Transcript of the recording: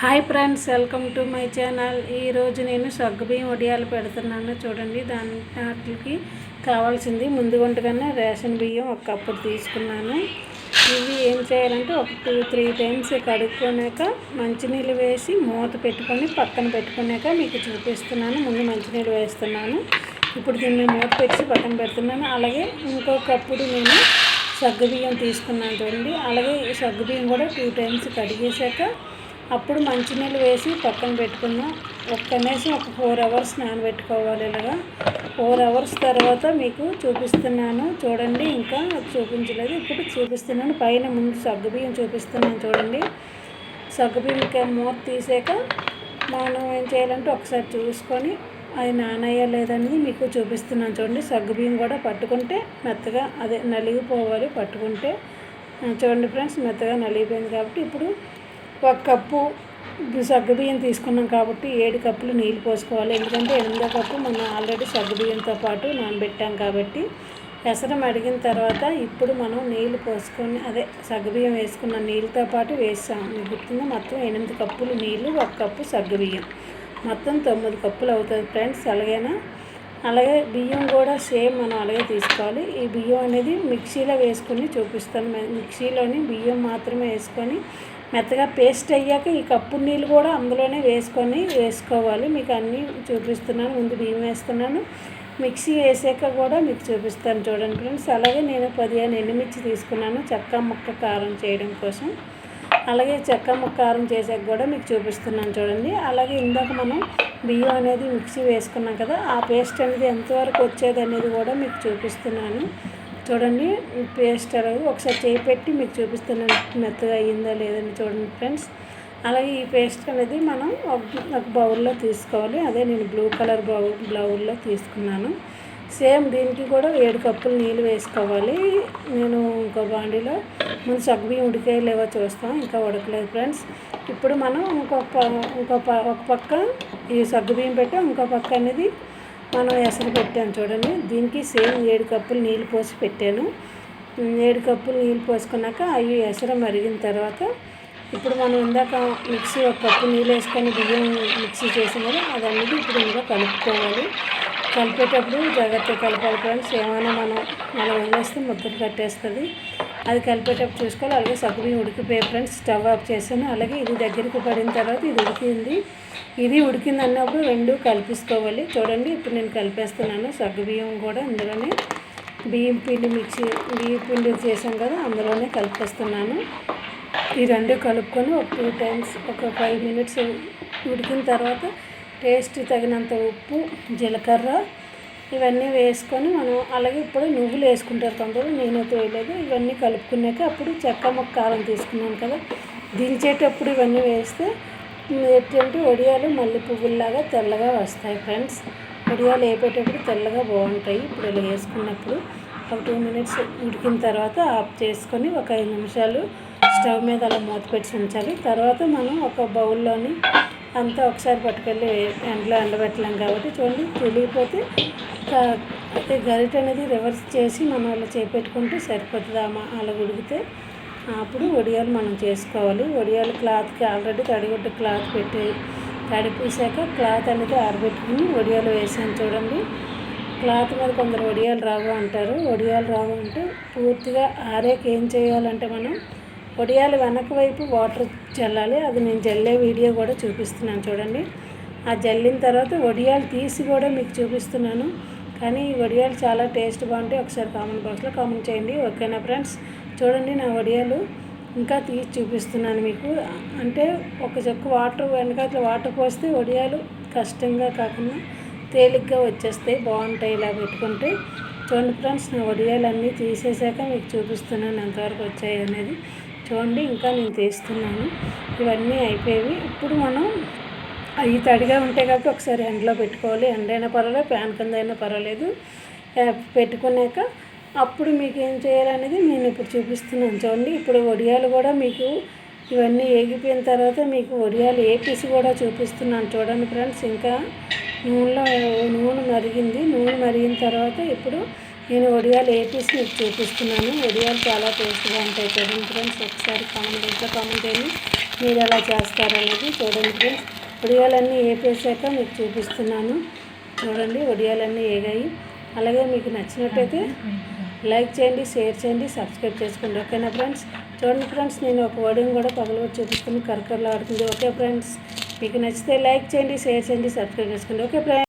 Hi friends welcome to my channel. ఈరోజు నేను సగ్గుబియ్యం వడియాలు పెడుతున్నాను. చూడండి దాని వాటికి కావాల్సింది ముందు వంటగానే రేషన్ బియ్యం ఒక కప్పు తీసుకున్నాను. ఇవి ఏం చేయాలంటే ఒక టూ త్రీ టైమ్స్ కడుక్కున్నాక మంచినీళ్ళు వేసి మూత పెట్టుకొని పక్కన పెట్టుకున్నాక మీకు చూపిస్తున్నాను. ముందు మంచినీళ్ళు వేస్తున్నాను. ఇప్పుడు దీన్ని మూత పెట్టి పక్కన పెడుతున్నాను. అలాగే ఇంకొకప్పుడు నేను సగ్గుబియ్యం తీసుకున్నాను చూడండి. అలాగే ఈ సగ్గుబియ్యం కూడా టూ టైమ్స్ కడిగేశాక అప్పుడు మంచినీళ్ళు వేసి పక్కన పెట్టుకున్నాం ఒక కనీసం ఒక ఫోర్ అవర్స్ నానబెట్టుకోవాలి ఇలాగా. ఫోర్ అవర్స్ తర్వాత మీకు చూపిస్తున్నాను. చూడండి ఇంకా చూపించలేదు. ఇప్పుడు చూపిస్తున్నాను. పైన ముందు సగ్గుబియ్యం చూపిస్తున్నాను చూడండి. సగ్గుబియ్యం మూత తీసాక మనం ఏం చేయాలంటే ఒకసారి చూసుకొని అది నానయ్య లేదనేది మీకు చూపిస్తున్నాను చూడండి. సగ్గుబియ్యం కూడా పట్టుకుంటే మెత్తగా అదే నలిగిపోవాలి. పట్టుకుంటే చూడండి ఫ్రెండ్స్ మెత్తగా నలిగిపోయింది కాబట్టి ఇప్పుడు ఒక కప్పు సగ్గుబియ్యం తీసుకున్నాం కాబట్టి ఏడు కప్పులు నీళ్ళు పోసుకోవాలి. ఎందుకంటే ఎనిమిదో కప్పు మనం ఆల్రెడీ సగ్గుబియ్యంతో పాటు నానబెట్టాం కాబట్టి ఎసరం అడిగిన తర్వాత ఇప్పుడు మనం నీళ్ళు పోసుకొని అదే సగ్గుబియ్యం వేసుకున్న నీళ్ళతో పాటు వేసాం. మీకు గుర్తుందా? మొత్తం ఎనిమిది కప్పులు నీళ్ళు ఒక కప్పు సగ్గుబియ్యం మొత్తం తొమ్మిది కప్పులు అవుతుంది ఫ్రెండ్స్. అలాగేనా? అలాగే బియ్యం కూడా సేమ్ మనం అలాగే తీసుకోవాలి. ఈ బియ్యం అనేది మిక్సీలో వేసుకొని చూపిస్తాను. మిక్సీలోని బియ్యం మాత్రమే వేసుకొని మెత్తగా పేస్ట్ అయ్యాక ఈ కప్పు నీళ్ళు కూడా అందులోనే వేసుకొని వేసుకోవాలి. మీకు అన్నీ చూపిస్తున్నాను. ముందు బియ్యం వేస్తున్నాను. మిక్సీ వేసాక కూడా మీకు చూపిస్తాను చూడండి ఫ్రెండ్స్. అలాగే నేను పదిహేను ఎండుమిర్చి తీసుకున్నాను. చెక్క ముక్క కారం చేయడం కోసం. అలాగే చెక్క ముక్క కారం చేసాక కూడా మీకు చూపిస్తున్నాను చూడండి. అలాగే ఇందాక మనం బియ్యం అనేది మిక్సీ వేసుకున్నాం కదా ఆ పేస్ట్ అనేది ఎంతవరకు వచ్చేది అనేది కూడా మీకు చూపిస్తున్నాను. చూడండి పేస్ట్ అలాగే ఒకసారి చేయి పెట్టి మీకు చూపిస్తున్నాను మెత్తగా అయ్యిందా లేదని చూడండి ఫ్రెండ్స్. అలాగే ఈ పేస్ట్ అనేది మనం ఒక బౌల్లో తీసుకోవాలి. అదే నేను బ్లూ కలర్ బౌల్ బ్లౌల్లో తీసుకున్నాను. సేమ్ దీనికి కూడా ఏడు కప్పులు నీళ్ళు వేసుకోవాలి. నేను ఇంకో బాండీలో ముందు సగ్గుబియ్యం ఉడికే లేవో చూస్తాం ఇంకా ఉడకలేదు ఫ్రెండ్స్. ఇప్పుడు మనం ఇంకొక ఇంకో ఒక పక్క ఈ సగ్గుబియ్యం పెట్టి ఇంకో పక్క అనేది మనం ఎసరు పెట్టాను చూడండి. దీనికి సేమ్ ఏడు కప్పులు నీళ్ళు పోసి పెట్టాను. ఏడు కప్పులు నీళ్ళు పోసుకున్నాక అవి ఎసరు మరిగిన తర్వాత ఇప్పుడు మనం ఇందాక మిక్సీ ఒక కప్పు నీళ్ళు వేసుకొని బియ్యం మిక్సీ చేసాం కదా అదన్నీ ఇప్పుడు ఇంకా కలుపుకోవాలి. కలిపేటప్పుడు జాగ్రత్తగా కలపాలి ఫ్రెండ్స్. ఏమైనా మనం అలా వదిలేస్తే ముద్దలు కట్టేస్తుంది. అది కలిపేటప్పుడు చూసుకోవాలి. అలాగే సగ్గుబియ్యం ఉడికిపోయే ఫ్రెండ్స్ స్టవ్ ఆఫ్ చేశాను. అలాగే ఇది దగ్గరికి పడిన తర్వాత ఇది ఉడికింది. ఇది ఉడికింది అన్నప్పుడు రెండు కలిపిసుకోవాలి. చూడండి ఇప్పుడు నేను కలిపేస్తున్నాను సగ్గుబియ్యం కూడా ఇందులోనే. బియ్యం పిండి మిక్సీ బియ్యం పిండి చేసాం కదా అందులోనే కలిపేస్తున్నాను. ఈ రెండు కలుపుకొని ఒక టూ టైమ్స్ ఒక ఫైవ్ మినిట్స్ ఉడికిన తర్వాత టేస్ట్ తగినంత ఉప్పు జీలకర్ర ఇవన్నీ వేసుకొని మనం అలాగే ఇప్పుడు నువ్వులు వేసుకుంటారు కొందరు నేనైతే వేయలేదు. ఇవన్నీ కలుపుకున్నాక అప్పుడు చెక్క ముక్క కారం తీసుకున్నాను కదా దించేటప్పుడు ఇవన్నీ వేస్తే ఏంటంటే వడియాలు మల్లె పువ్వుల్లాగా తెల్లగా వస్తాయి ఫ్రెండ్స్. వడియాలు వేపేటప్పుడు తెల్లగా బాగుంటాయి. ఇప్పుడు ఇలా వేసుకున్నప్పుడు ఒక టూ మినిట్స్ ఉడికిన తర్వాత ఆఫ్ చేసుకొని ఒక ఐదు నిమిషాలు స్టవ్ మీద అలా మూత పెట్టి ఉంచాలి. తర్వాత మనం ఒక బౌల్లోని అంతా ఒకసారి పట్టుకెళ్ళి ఎండలో ఎండబెట్టలేం కాబట్టి చూడండి తెలియపోతే అయితే గరిట అనేది రివర్స్ చేసి మనం అలా చేపెట్టుకుంటే సరిపోతుంది అలా ఉడికితే అప్పుడు వడియాలు మనం చేసుకోవాలి. వడియాలు క్లాత్కి ఆల్రెడీ తడిగుడ్డ క్లాత్ పెట్టి తడిపేసాక క్లాత్ అనేది ఆరబెట్టుకుని వడియాలు వేసాను చూడండి. క్లాత్ మీద కొందరు వడియాలు రావు అంటారు. వడియాలు రావు అంటే పూర్తిగా ఆరేకి ఏం చేయాలంటే మనం వడియాలు వెనక వైపు వాటర్ చల్లాలి. అది నేను జల్లే వీడియో కూడా చూపిస్తున్నాను చూడండి. ఆ జల్లిన తర్వాత వడియాలు తీసి కూడా మీకు చూపిస్తున్నాను. కానీ ఈ వడియాలు చాలా టేస్ట్ బాగుంటాయి. ఒకసారి కామెంట్ బాక్స్లో కామెంట్ చేయండి. ఓకేనా ఫ్రెండ్స్? చూడండి నా వడియాలు ఇంకా తీసి చూపిస్తున్నాను మీకు. అంటే ఒక చెక్కు వాటర్ వెనకాల వాటర్ పోస్తే వడియాలు కష్టంగా కాకుండా తేలిగ్గా వచ్చేస్తాయి. బాగుంటాయి ఇలా పెట్టుకుంటే. చూడండి ఫ్రెండ్స్ నా వడియాలు అన్నీ తీసేసాక మీకు చూపిస్తున్నాను ఎంతవరకు వచ్చాయి అనేది. చూడండి ఇంకా నేను తీస్తున్నాను ఇవన్నీ అయిపోయేవి. ఇప్పుడు మనం అవి తడిగా ఉంటాయి కాబట్టి ఒకసారి ఎండలో పెట్టుకోవాలి. ఎండైనా పర్వాలేదు ఫ్యాన్ కింద అయినా పర్వాలేదు పెట్టుకున్నాక అప్పుడు మీకు ఏం చేయాలనేది నేను ఇప్పుడు చూపిస్తున్నాను. చూడండి ఇప్పుడు వడియాలు కూడా మీకు ఇవన్నీ ఏగిపోయిన తర్వాత మీకు వడియాలు ఏపీసి కూడా చూపిస్తున్నాను. చూడండి ఫ్రెండ్స్ ఇంకా నూనెలో నూనె మరిగింది. నూనె మరిగిన తర్వాత ఇప్పుడు నేను వడియాలు వేపేసి మీకు చూపిస్తున్నాను. వడియాలు చాలా టేస్ట్గా ఉంటాయి చూడండి ఫ్రెండ్స్. ఒకసారి కామెంట్ ఇంట్లో కామెంట్ చేయండి. మీరు ఎలా చేస్తారనేది చూడండి ఫ్రెండ్స్. వడియాలన్నీ వేపేసాక మీకు చూపిస్తున్నాను. చూడండి వడియాలన్నీ వేగాయి అలాగే మీకు నచ్చినట్టయితే లైక్ చేయండి షేర్ చేయండి సబ్స్క్రైబ్ చేసుకోండి. ఓకేనా ఫ్రెండ్స్? చూడండి ఫ్రెండ్స్ నేను ఒక వడియం కూడా పగలబడి చూపిస్తుంది కరకరలాడుతుంది. Okay friends? మీకు నచ్చితే లైక్ చేయండి షేర్ చేయండి సబ్స్క్రైబ్ చేసుకోండి. Okay friends?